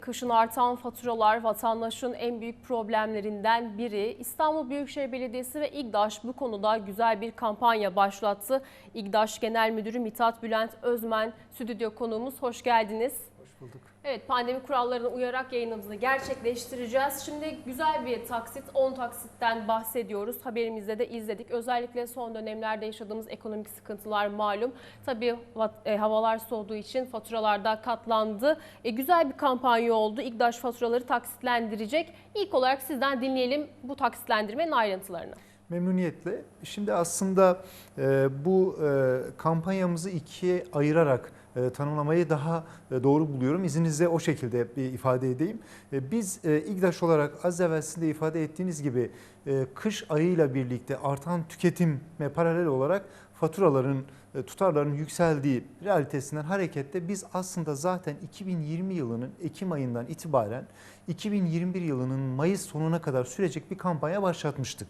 Kışın artan faturalar vatandaşın en büyük problemlerinden biri. İstanbul Büyükşehir Belediyesi ve İGDAŞ bu konuda güzel bir kampanya başlattı. İGDAŞ Genel Müdürü Mithat Bülent Özmen stüdyo konuğumuz. Hoş geldiniz. Bulduk. Evet pandemi kurallarına uyarak yayınımızı gerçekleştireceğiz. Şimdi güzel bir taksit 10 taksitten bahsediyoruz. Haberimizde de izledik. Özellikle son dönemlerde yaşadığımız ekonomik sıkıntılar malum. Tabii e, havalar soğuduğu için faturalarda katlandı. E, güzel bir kampanya oldu. İGDAŞ faturaları taksitlendirecek. İlk olarak sizden dinleyelim bu taksitlendirmenin ayrıntılarını. Memnuniyetle. Şimdi aslında e, bu e, kampanyamızı ikiye ayırarak e, tanımlamayı daha e, doğru buluyorum. İzninizle o şekilde bir ifade edeyim. E, biz e, İGDAŞ olarak az evvel sizin de ifade ettiğiniz gibi e, kış ayıyla birlikte artan tüketime paralel olarak faturaların tutarların yükseldiği realitesinden hareketle biz aslında zaten 2020 yılının Ekim ayından itibaren 2021 yılının Mayıs sonuna kadar sürecek bir kampanya başlatmıştık.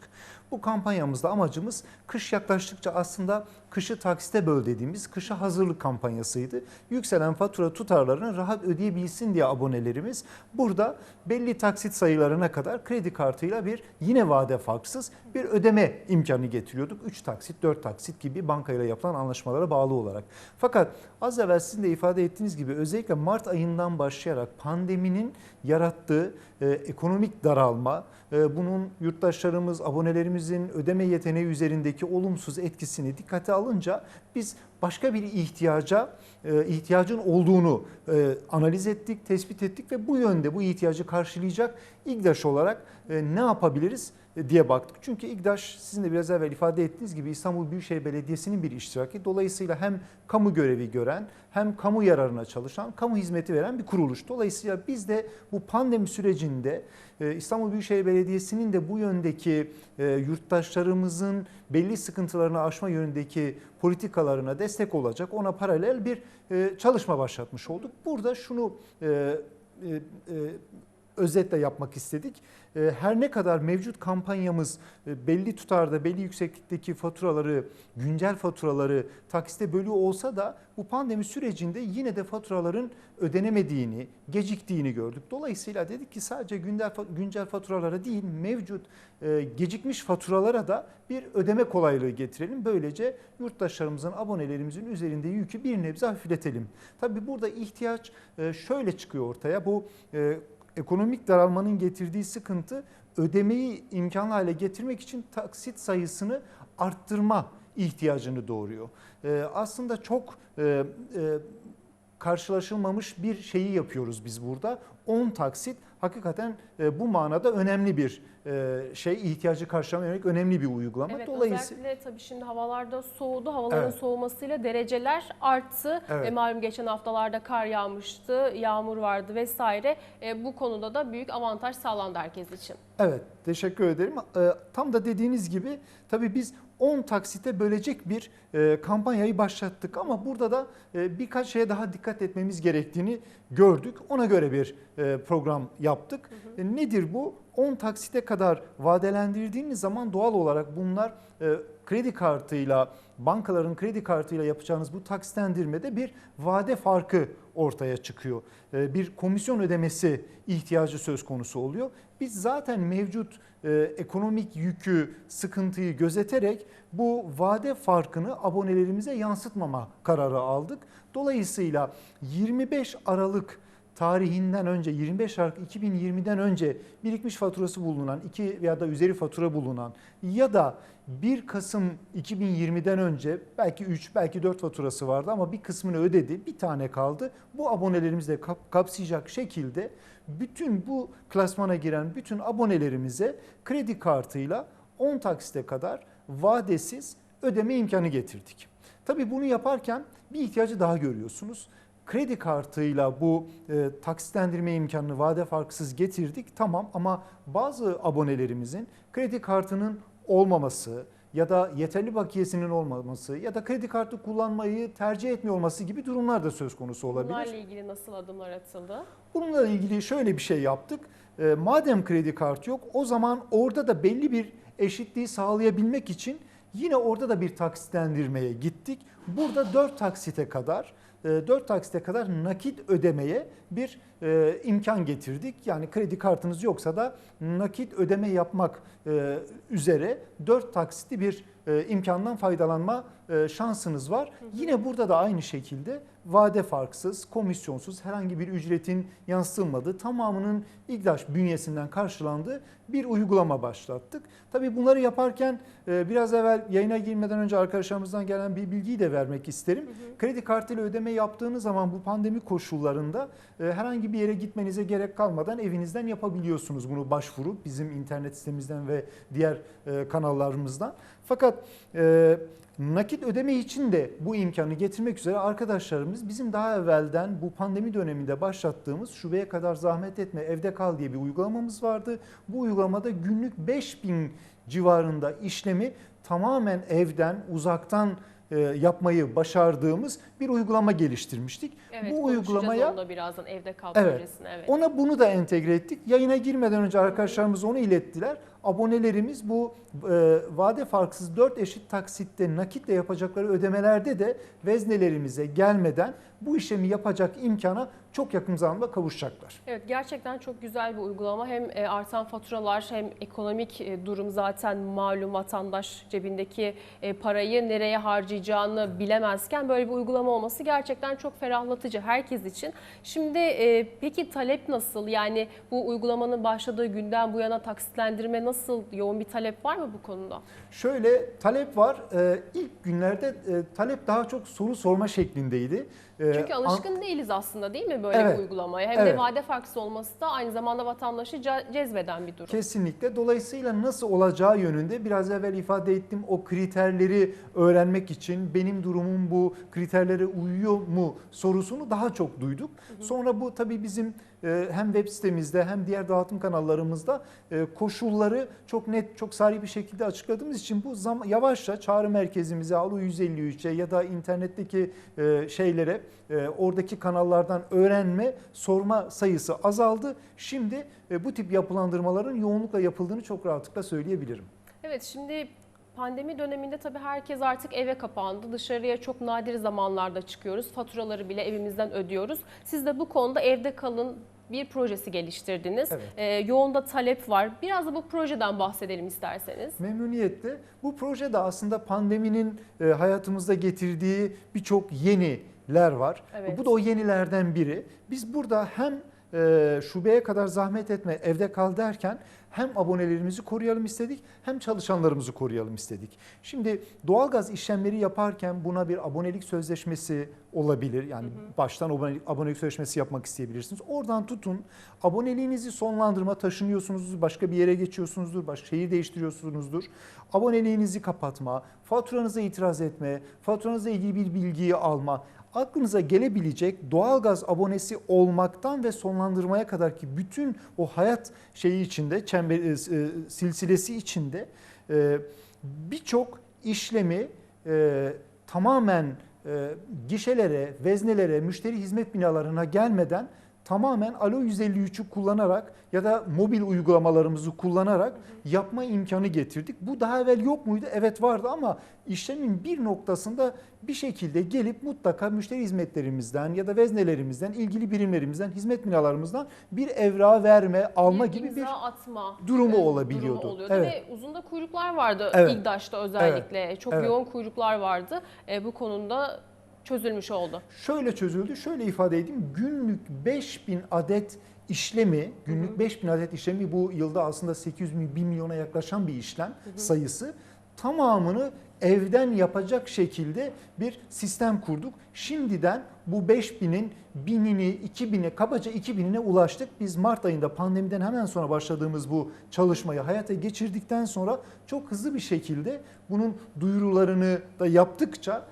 Bu kampanyamızda amacımız kış yaklaştıkça aslında kışı taksite böl dediğimiz kışa hazırlık kampanyasıydı. Yükselen fatura tutarlarını rahat ödeyebilsin diye abonelerimiz burada belli taksit sayılarına kadar kredi kartıyla bir yine vade farksız bir ödeme imkanı getiriyorduk. 3 taksit, 4 taksit gibi bankayla yapılan anlaşmalara bağlı olarak. Fakat az evvel sizin de ifade ettiğiniz gibi özellikle Mart ayından başlayarak pandeminin yarattığı e, ekonomik daralma, bunun yurttaşlarımız, abonelerimizin ödeme yeteneği üzerindeki olumsuz etkisini dikkate alınca biz başka bir ihtiyaca e, ihtiyacın olduğunu e, analiz ettik, tespit ettik ve bu yönde bu ihtiyacı karşılayacak İGDAŞ olarak e, ne yapabiliriz diye baktık. Çünkü İGDAŞ sizin de biraz evvel ifade ettiğiniz gibi İstanbul Büyükşehir Belediyesi'nin bir iştiraki. Dolayısıyla hem kamu görevi gören hem kamu yararına çalışan, kamu hizmeti veren bir kuruluş. Dolayısıyla biz de bu pandemi sürecinde e, İstanbul Büyükşehir Belediyesi'nin de bu yöndeki e, yurttaşlarımızın belli sıkıntılarını aşma yönündeki politikalarına destek olacak ona paralel bir e, çalışma başlatmış olduk. Burada şunu e, e, e, özetle yapmak istedik. E, Her ne kadar mevcut kampanyamız e, belli tutarda, belli yükseklikteki faturaları, güncel faturaları taksite bölüyor olsa da bu pandemi sürecinde yine de faturaların ödenemediğini, geciktiğini gördük. Dolayısıyla dedik ki sadece güncel, güncel faturalara değil mevcut e, gecikmiş faturalara da bir ödeme kolaylığı getirelim. Böylece yurttaşlarımızın, abonelerimizin üzerinde yükü bir nebze hafifletelim. Tabii burada ihtiyaç e, şöyle çıkıyor ortaya. Bu ekonomik daralmanın getirdiği sıkıntı ödemeyi imkanlı hale getirmek için taksit sayısını arttırma ihtiyacını doğuruyor. Ee, aslında çok e, e, karşılaşılmamış bir şeyi yapıyoruz biz burada. 10 taksit hakikaten e, bu manada önemli bir e, şey, ihtiyacı karşılamaya yönelik önemli bir uygulama. Evet Dolayısıyla özellikle tabii şimdi havalarda soğudu. Havaların Evet. soğumasıyla dereceler arttı. Evet. E, malum geçen haftalarda kar yağmıştı, yağmur vardı vesaire. E, bu konuda da büyük avantaj sağlandı herkes için. Evet, teşekkür ederim. Ee, Tam da dediğiniz gibi tabii biz 10 taksite bölecek bir e, kampanyayı başlattık ama burada da e, birkaç şeye daha dikkat etmemiz gerektiğini gördük. Ona göre bir e, program yaptık. E, Nedir bu? 10 taksite kadar vadelendirdiğiniz zaman doğal olarak bunlar e, kredi kartıyla, bankaların kredi kartıyla yapacağınız bu taksitlendirmede bir vade farkı ortaya çıkıyor. E, Bir komisyon ödemesi ihtiyacı söz konusu oluyor. Biz zaten mevcut e, ekonomik yükü, sıkıntıyı gözeterek bu vade farkını abonelerimize yansıtmama kararı aldık. Dolayısıyla 25 Aralık tarihinden önce 25 Aralık 2020'den önce birikmiş faturası bulunan iki ya da üzeri fatura bulunan ya da 1 Kasım 2020'den önce belki 3 belki 4 faturası vardı ama bir kısmını ödedi. Bir tane kaldı. Bu abonelerimizi de kap- kapsayacak şekilde bütün bu klasmana giren bütün abonelerimize kredi kartıyla 10 taksite kadar vadesiz ödeme imkanı getirdik. Tabii bunu yaparken bir ihtiyacı daha görüyorsunuz kredi kartıyla bu e, taksitlendirme imkanını vade farksız getirdik tamam ama bazı abonelerimizin kredi kartının olmaması ya da yeterli bakiyesinin olmaması ya da kredi kartı kullanmayı tercih etmiyor olması gibi durumlar da söz konusu olabilir. Bunlarla ilgili nasıl adımlar atıldı? Bununla ilgili şöyle bir şey yaptık. E, madem kredi kartı yok o zaman orada da belli bir eşitliği sağlayabilmek için yine orada da bir taksitlendirmeye gittik. Burada 4 taksite kadar 4 taksite kadar nakit ödemeye bir e, imkan getirdik. Yani kredi kartınız yoksa da nakit ödeme yapmak e, üzere 4 taksitli bir e, imkandan faydalanma e, şansınız var. Yine burada da aynı şekilde vade farksız, komisyonsuz herhangi bir ücretin yansıtılmadığı tamamının İGDAŞ bünyesinden karşılandığı bir uygulama başlattık. Tabii bunları yaparken e, biraz evvel yayına girmeden önce arkadaşlarımızdan gelen bir bilgiyi de vermek isterim. Kredi kartıyla ödeme yaptığınız zaman bu pandemi koşullarında e, herhangi bir yere gitmenize gerek kalmadan evinizden yapabiliyorsunuz bunu başvurup bizim internet sitemizden ve diğer e, kanallarımızdan. Fakat e, nakit ödeme için de bu imkanı getirmek üzere arkadaşlarımız bizim daha evvelden bu pandemi döneminde başlattığımız şubeye kadar zahmet etme evde kal diye bir uygulamamız vardı. Bu uygulamada günlük 5000 civarında işlemi tamamen evden uzaktan e, yapmayı başardığımız bir uygulama geliştirmiştik. Evet, bu uygulamaya onu da birazdan evde kal Evet. Evet. ona bunu da entegre ettik. Yayına girmeden önce arkadaşlarımız onu ilettiler. Abonelerimiz bu e, vade farksız 4 eşit taksitte nakitle yapacakları ödemelerde de veznelerimize gelmeden bu işlemi yapacak imkana çok yakın zamanda kavuşacaklar. Evet gerçekten çok güzel bir uygulama. Hem e, artan faturalar hem ekonomik e, durum zaten malum vatandaş cebindeki e, parayı nereye harcayacağını bilemezken böyle bir uygulama olması gerçekten çok ferahlatıcı herkes için. Şimdi peki talep nasıl? Yani bu uygulamanın başladığı günden bu yana taksitlendirme nasıl? Yoğun bir talep var mı bu konuda? Şöyle talep var. İlk günlerde talep daha çok soru sorma şeklindeydi. Ee, Çünkü an- alışkın değiliz aslında değil mi böyle Evet. bir uygulamaya? Hem de Evet. vade farksız olması da aynı zamanda vatandaşı ce- cezbeden bir durum. Kesinlikle. Dolayısıyla nasıl olacağı yönünde biraz evvel ifade ettim o kriterleri öğrenmek için benim durumum bu kriterlere uyuyor mu sorusunu daha çok duyduk. Sonra bu tabii bizim hem web sitemizde hem diğer dağıtım kanallarımızda e, koşulları çok net, çok sari bir şekilde açıkladığımız için bu zam yavaşça çağrı merkezimize, Alo 153'e ya da internetteki e, şeylere, e, oradaki kanallardan öğrenme, sorma sayısı azaldı. Şimdi bu tip yapılandırmaların yoğunlukla yapıldığını çok rahatlıkla söyleyebilirim. Evet şimdi pandemi döneminde tabii herkes artık eve kapandı. Dışarıya çok nadir zamanlarda çıkıyoruz. Faturaları bile evimizden ödüyoruz. Siz de bu konuda evde kalın bir projesi geliştirdiniz. Evet. Ee, yoğun da talep var. Biraz da bu projeden bahsedelim isterseniz. Memnuniyetle. Bu proje de aslında pandeminin e, hayatımızda getirdiği birçok yeniler var. Evet. Bu da o yenilerden biri. Biz burada hem e, şubeye kadar zahmet etme, evde kal derken hem abonelerimizi koruyalım istedik hem çalışanlarımızı koruyalım istedik. Şimdi doğalgaz işlemleri yaparken buna bir abonelik sözleşmesi olabilir. Yani baştan abonelik, abonelik sözleşmesi yapmak isteyebilirsiniz. Oradan tutun aboneliğinizi sonlandırma taşınıyorsunuzdur, başka bir yere geçiyorsunuzdur, başka şehir değiştiriyorsunuzdur. Aboneliğinizi kapatma, faturanıza itiraz etme, faturanızla ilgili bir bilgiyi alma, aklınıza gelebilecek doğalgaz abonesi olmaktan ve sonlandırmaya kadar ki bütün o hayat şeyi içinde, çember, e, e, silsilesi içinde e, birçok işlemi e, tamamen e, gişelere, veznelere, müşteri hizmet binalarına gelmeden tamamen Alo 153'ü kullanarak ya da mobil uygulamalarımızı kullanarak yapma imkanı getirdik. Bu daha evvel yok muydu? Evet vardı ama işlemin bir noktasında bir şekilde gelip mutlaka müşteri hizmetlerimizden ya da veznelerimizden, ilgili birimlerimizden, hizmet binalarımızdan bir evra verme, alma Bir gibi bir atma durumu e, olabiliyordu. durumu oluyordu Evet. ve uzun da kuyruklar vardı Evet. İGDAŞ'ta özellikle. Çok Evet. yoğun kuyruklar vardı. E, bu konuda çözülmüş oldu. Şöyle çözüldü, şöyle ifade edeyim. Günlük 5000 adet işlemi, günlük 5000 adet işlemi bu yılda aslında 800 bin 1 milyona yaklaşan bir işlem sayısı. Tamamını evden yapacak şekilde bir sistem kurduk. Şimdiden bu 5000'in 1000'ini, 2000'e, kabaca 2000'ine ulaştık. Biz Mart ayında pandemiden hemen sonra başladığımız bu çalışmayı hayata geçirdikten sonra çok hızlı bir şekilde bunun duyurularını da yaptıkça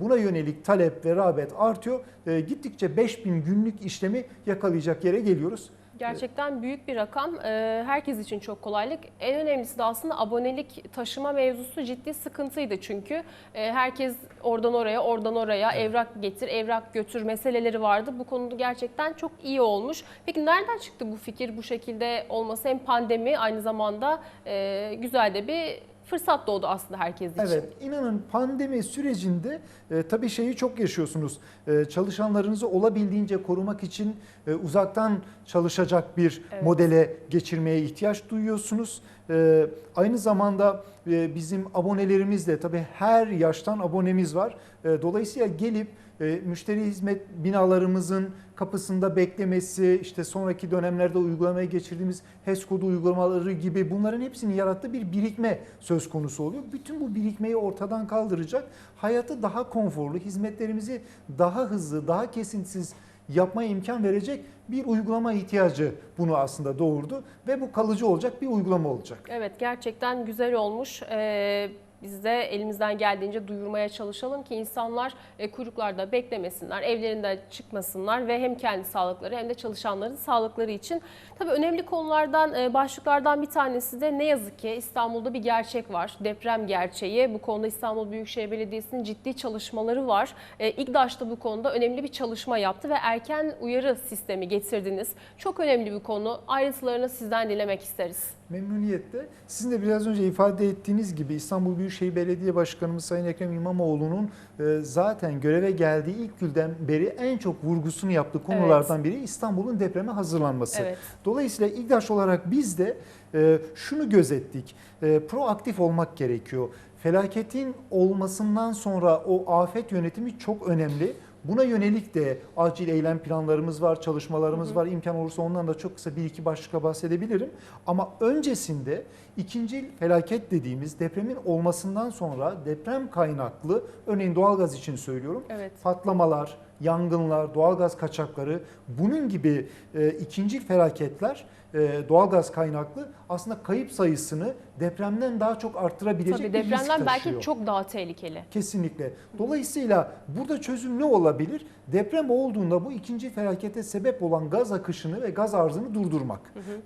buna yönelik talep ve rağbet artıyor. E, Gittikçe 5000 günlük işlemi yakalayacak yere geliyoruz. Gerçekten büyük bir rakam. Ee, Herkes için çok kolaylık. En önemlisi de aslında abonelik taşıma mevzusu ciddi sıkıntıydı çünkü. Ee, Herkes oradan oraya, oradan oraya evrak getir, evrak götür meseleleri vardı. Bu konuda gerçekten çok iyi olmuş. Peki nereden çıktı bu fikir bu şekilde olması? Hem pandemi aynı zamanda e, güzel de bir fırsat doğdu aslında herkes için. Evet, inanın pandemi sürecinde e, tabii şeyi çok yaşıyorsunuz. E, çalışanlarınızı olabildiğince korumak için e, uzaktan çalışacak bir Evet. modele geçirmeye ihtiyaç duyuyorsunuz. E, aynı zamanda e, bizim abonelerimiz de tabii her yaştan abonemiz var. E, dolayısıyla gelip e, müşteri hizmet binalarımızın kapısında beklemesi, işte sonraki dönemlerde uygulamaya geçirdiğimiz HES kodu uygulamaları gibi bunların hepsinin yarattığı bir birikme söz konusu oluyor. Bütün bu birikmeyi ortadan kaldıracak, hayatı daha konforlu, hizmetlerimizi daha hızlı, daha kesintisiz yapmaya imkan verecek bir uygulama ihtiyacı bunu aslında doğurdu ve bu kalıcı olacak bir uygulama olacak. Evet gerçekten güzel olmuş. Ee, biz de elimizden geldiğince duyurmaya çalışalım ki insanlar e, kuyruklarda beklemesinler, evlerinde çıkmasınlar ve hem kendi sağlıkları hem de çalışanların sağlıkları için. Tabii önemli konulardan, e, başlıklardan bir tanesi de ne yazık ki İstanbul'da bir gerçek var. Deprem gerçeği. Bu konuda İstanbul Büyükşehir Belediyesi'nin ciddi çalışmaları var. E, İGDAŞ da bu konuda önemli bir çalışma yaptı ve erken uyarı sistemi getirdiniz. Çok önemli bir konu. Ayrıntılarını sizden dilemek isteriz. Memnuniyetle. Sizin de biraz önce ifade ettiğiniz gibi İstanbul Büyükşehir Belediye Başkanımız Sayın Ekrem İmamoğlu'nun e, zaten göreve geldiği ilk günden beri en çok vurgusunu yaptığı konulardan biri İstanbul'un depreme hazırlanması. Evet. Dolayısıyla İGDAŞ olarak biz de e, şunu gözettik. E, proaktif olmak gerekiyor. Felaketin olmasından sonra o afet yönetimi çok önemli. Buna yönelik de acil eylem planlarımız var, çalışmalarımız var. İmkan olursa ondan da çok kısa bir iki başlıkla bahsedebilirim. Ama öncesinde ikinci felaket dediğimiz depremin olmasından sonra deprem kaynaklı, örneğin doğalgaz için söylüyorum, Evet. patlamalar, yangınlar, doğalgaz kaçakları bunun gibi e, ikinci felaketler e, doğalgaz kaynaklı aslında kayıp sayısını depremden daha çok arttırabilecek Tabii bir risk depremden taşıyor. belki çok daha tehlikeli. Kesinlikle. Dolayısıyla burada çözüm ne olabilir? Deprem olduğunda bu ikinci felakete sebep olan gaz akışını ve gaz arzını durdurmak.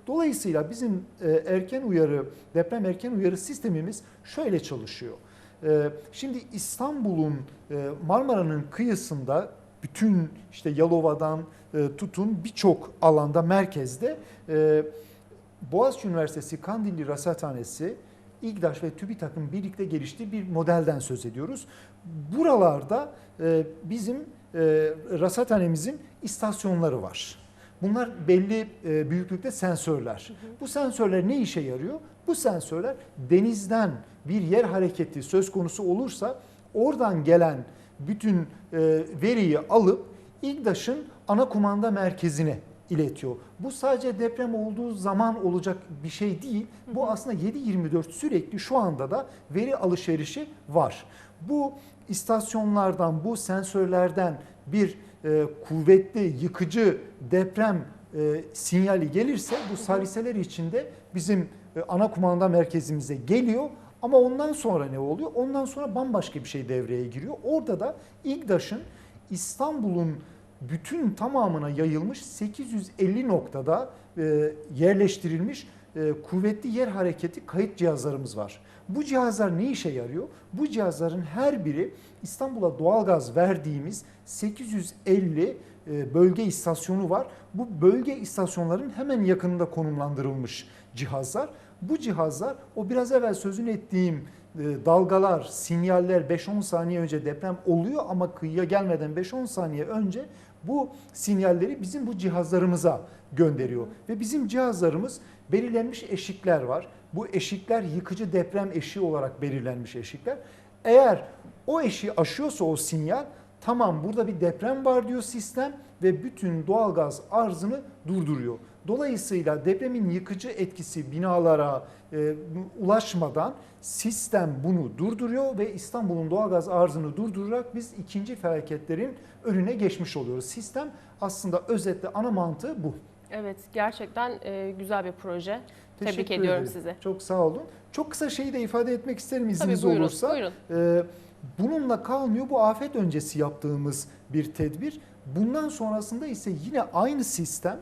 Dolayısıyla bizim e, erken uyarı, deprem erken uyarı sistemimiz şöyle çalışıyor. E, Şimdi İstanbul'un e, Marmara'nın kıyısında bütün işte Yalova'dan e, tutun birçok alanda merkezde e, Boğaziçi Üniversitesi Kandilli Rasathanesi, İGDAŞ ve TÜBİTAK'ın birlikte geliştiği bir modelden söz ediyoruz. Buralarda e, bizim e, rasathanemizin istasyonları var. Bunlar belli e, büyüklükte sensörler. Bu sensörler ne işe yarıyor? Bu sensörler denizden bir yer hareketi söz konusu olursa oradan gelen bütün e, veriyi alıp İGDAŞ'ın ana kumanda merkezine iletiyor. Bu sadece deprem olduğu zaman olacak bir şey değil. Bu aslında 7-24 sürekli şu anda da veri alışverişi var. Bu istasyonlardan, bu sensörlerden bir e, kuvvetli, yıkıcı deprem e, sinyali gelirse bu saliseler içinde bizim e, ana kumanda merkezimize geliyor. Ama ondan sonra ne oluyor? Ondan sonra bambaşka bir şey devreye giriyor. Orada da İGDAŞ'ın İstanbul'un bütün tamamına yayılmış 850 noktada e, yerleştirilmiş e, kuvvetli yer hareketi kayıt cihazlarımız var. Bu cihazlar ne işe yarıyor? Bu cihazların her biri İstanbul'a doğalgaz verdiğimiz 850 e, bölge istasyonu var. Bu bölge istasyonların hemen yakınında konumlandırılmış cihazlar. Bu cihazlar o biraz evvel sözünü ettiğim e, dalgalar, sinyaller 5-10 saniye önce deprem oluyor ama kıyıya gelmeden 5-10 saniye önce bu sinyalleri bizim bu cihazlarımıza gönderiyor. Ve bizim cihazlarımız belirlenmiş eşikler var. Bu eşikler yıkıcı deprem eşiği olarak belirlenmiş eşikler. Eğer o eşiği aşıyorsa o sinyal tamam burada bir deprem var diyor sistem ve bütün doğalgaz arzını durduruyor. Dolayısıyla depremin yıkıcı etkisi binalara e, ulaşmadan sistem bunu durduruyor ve İstanbul'un doğalgaz arzını durdurarak biz ikinci felaketlerin önüne geçmiş oluyoruz. Sistem aslında özetle ana mantığı bu. Evet gerçekten e, güzel bir proje. Tebrik Teşekkür ediyorum ederim. sizi. Çok sağ olun. Çok kısa şeyi de ifade etmek isterim Tabii izniniz buyurun, olursa. buyurun. Ee, bununla kalmıyor. Bu afet öncesi yaptığımız bir tedbir. Bundan sonrasında ise yine aynı sistem e,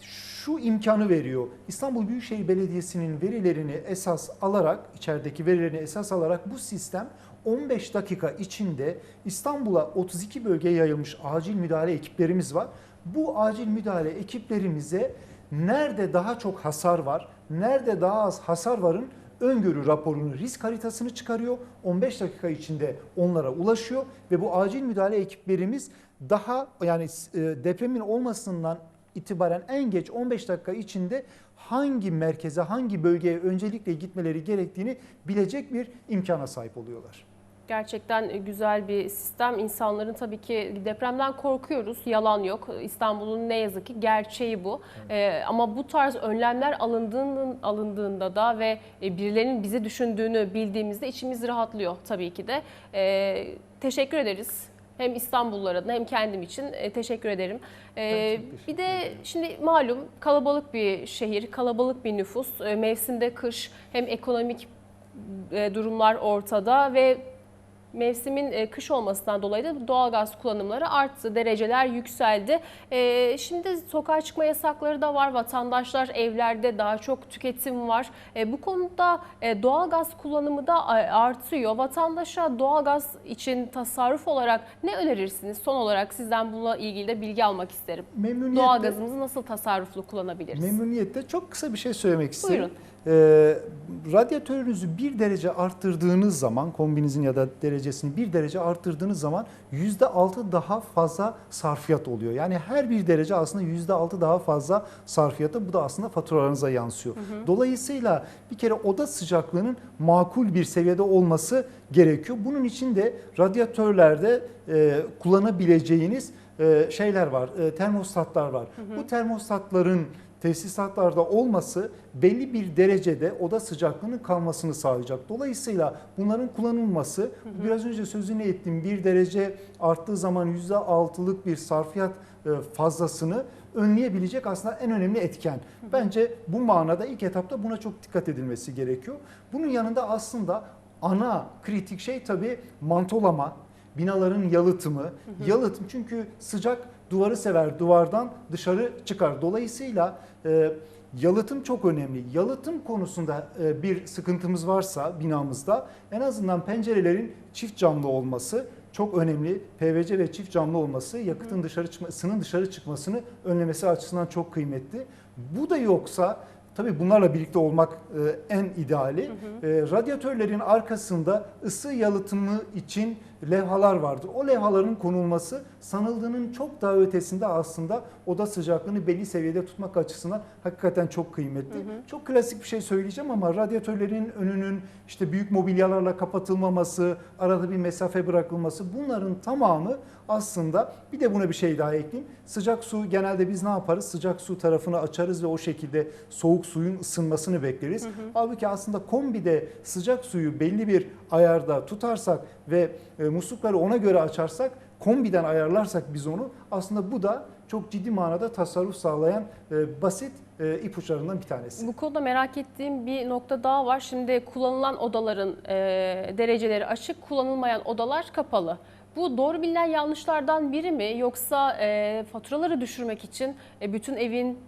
şu imkanı veriyor. İstanbul Büyükşehir Belediyesi'nin verilerini esas alarak, içerideki verilerini esas alarak bu sistem 15 dakika içinde İstanbul'a 32 bölgeye yayılmış acil müdahale ekiplerimiz var. Bu acil müdahale ekiplerimize nerede daha çok hasar var, nerede daha az hasar varın öngörü raporunu, risk haritasını çıkarıyor. 15 dakika içinde onlara ulaşıyor ve bu acil müdahale ekiplerimiz daha yani e, depremin olmasından itibaren en geç 15 dakika içinde hangi merkeze, hangi bölgeye öncelikle gitmeleri gerektiğini bilecek bir imkana sahip oluyorlar. Gerçekten güzel bir sistem. İnsanların tabii ki depremden korkuyoruz. Yalan yok. İstanbul'un ne yazık ki gerçeği bu. Ee, ama bu tarz önlemler alındığının, alındığında da ve e, birilerinin bizi düşündüğünü bildiğimizde içimiz rahatlıyor tabii ki de. Ee, teşekkür ederiz. Hem İstanbullular adına hem kendim için e, teşekkür ederim. Teşekkür bir de şimdi malum kalabalık bir şehir, kalabalık bir nüfus. Ee, mevsimde kış hem ekonomik e, durumlar ortada ve mevsimin e, kış olmasından dolayı da doğalgaz kullanımları arttı, dereceler yükseldi. E, Şimdi sokağa çıkma yasakları da var, vatandaşlar evlerde daha çok tüketim var. E, Bu konuda doğalgaz kullanımı da artıyor. Vatandaşa doğalgaz için tasarruf olarak ne önerirsiniz? Son olarak sizden bununla ilgili de bilgi almak isterim. Memnuniyetle, Doğalgazımızı nasıl tasarruflu kullanabiliriz? memnuniyetle çok kısa bir şey söylemek isterim. Buyurun. Ee, radyatörünüzü bir derece arttırdığınız zaman kombinizin ya da derecesini bir derece arttırdığınız zaman yüzde altı daha fazla sarfiyat oluyor. Yani her bir derece aslında yüzde altı daha fazla sarfiyata bu da aslında faturalarınıza yansıyor. Dolayısıyla bir kere oda sıcaklığının makul bir seviyede olması gerekiyor. Bunun için de radyatörlerde e, kullanabileceğiniz e, şeyler var, e, termostatlar var. Bu termostatların tesisatlarda olması belli bir derecede oda sıcaklığının kalmasını sağlayacak. Dolayısıyla bunların kullanılması biraz önce sözünü ettiğim bir derece arttığı zaman %6'lık bir sarfiyat e, fazlasını önleyebilecek aslında en önemli etken. Bence bu manada ilk etapta buna çok dikkat edilmesi gerekiyor. Bunun yanında aslında ana kritik şey tabii mantolama, binaların yalıtımı. Yalıtım çünkü sıcak duvarı sever, duvardan dışarı çıkar. Dolayısıyla e, yalıtım çok önemli. Yalıtım konusunda e, bir sıkıntımız varsa binamızda en azından pencerelerin çift camlı olması çok önemli. PVC ve çift camlı olması yakıtın dışarı çıkma, ısının dışarı çıkmasını önlemesi açısından çok kıymetli. Bu da yoksa Tabii bunlarla birlikte olmak e, en ideali. E, radyatörlerin arkasında ısı yalıtımı için levhalar vardır. O levhaların konulması sanıldığının çok daha ötesinde aslında oda sıcaklığını belli seviyede tutmak açısından hakikaten çok kıymetli. Çok klasik bir şey söyleyeceğim ama radyatörlerin önünün işte büyük mobilyalarla kapatılmaması, arada bir mesafe bırakılması bunların tamamı aslında bir de buna bir şey daha ekleyeyim. Sıcak su genelde biz ne yaparız? Sıcak su tarafını açarız ve o şekilde soğuk suyun ısınmasını bekleriz. Halbuki aslında kombide sıcak suyu belli bir ayarda tutarsak ve e, muslukları ona göre açarsak, kombiden ayarlarsak biz onu aslında bu da çok ciddi manada tasarruf sağlayan e, basit e, ipuçlarından bir tanesi. Bu konuda merak ettiğim bir nokta daha var. Şimdi kullanılan odaların e, dereceleri açık, kullanılmayan odalar kapalı. Bu doğru bilinen yanlışlardan biri mi yoksa e, faturaları düşürmek için e, bütün evin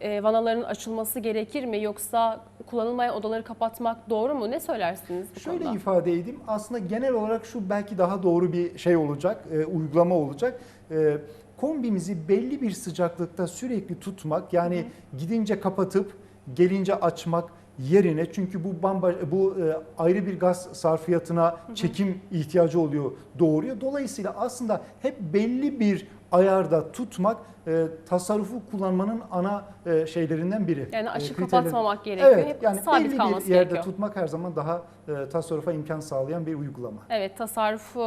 e, vanaların açılması gerekir mi yoksa kullanılmayan odaları kapatmak doğru mu? Ne söylersiniz bu Şöyle konuda? ifade edeyim. Aslında genel olarak şu belki daha doğru bir şey olacak, e, uygulama olacak. E, kombimizi belli bir sıcaklıkta sürekli tutmak, yani gidince kapatıp gelince açmak yerine çünkü bu bamba bu e, ayrı bir gaz sarfiyatına çekim ihtiyacı oluyor, doğuruyor. Dolayısıyla aslında hep belli bir ayarda tutmak e, tasarrufu kullanmanın ana e, şeylerinden biri. Yani E, açıp kriterleri- kapatmamak gerekiyor. Evet, Hep yani sabit belli kalması bir yerde gerekiyor. tutmak her zaman daha e, tasarrufa imkan sağlayan bir uygulama. Evet tasarrufu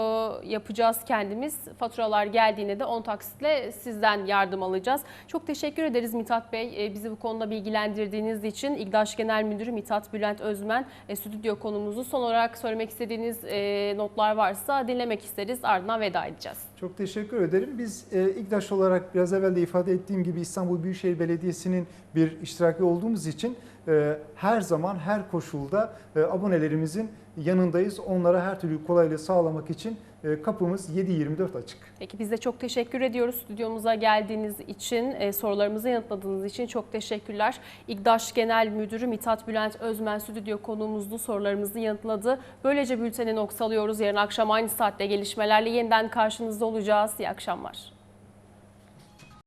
yapacağız kendimiz. Faturalar geldiğinde de 10 taksitle sizden yardım alacağız. Çok teşekkür ederiz Mithat Bey. e, Bizi bu konuda bilgilendirdiğiniz için İGDAŞ Genel Müdürü Mithat Bülent Özmen e, stüdyo konumuzu. Son olarak söylemek istediğiniz e, notlar varsa dinlemek isteriz. Ardından veda edeceğiz. Çok teşekkür ederim. Biz e, İGDAŞ olarak biraz evvel de ifade ettiğim gibi İstanbul Büyükşehir Belediyesi'nin bir iştiraki olduğumuz için e, her zaman her koşulda e, abonelerimizin yanındayız. Onlara her türlü kolaylığı sağlamak için e, kapımız 7-24 açık. Peki biz de çok teşekkür ediyoruz stüdyomuza geldiğiniz için, sorularımızı yanıtladığınız için çok teşekkürler. İGDAŞ Genel Müdürü Mithat Bülent Özmen stüdyo konuğumuzdu, sorularımızı yanıtladı. Böylece bülteni noksalıyoruz. Yarın akşam aynı saatte gelişmelerle yeniden karşınızda olacağız. İyi akşamlar.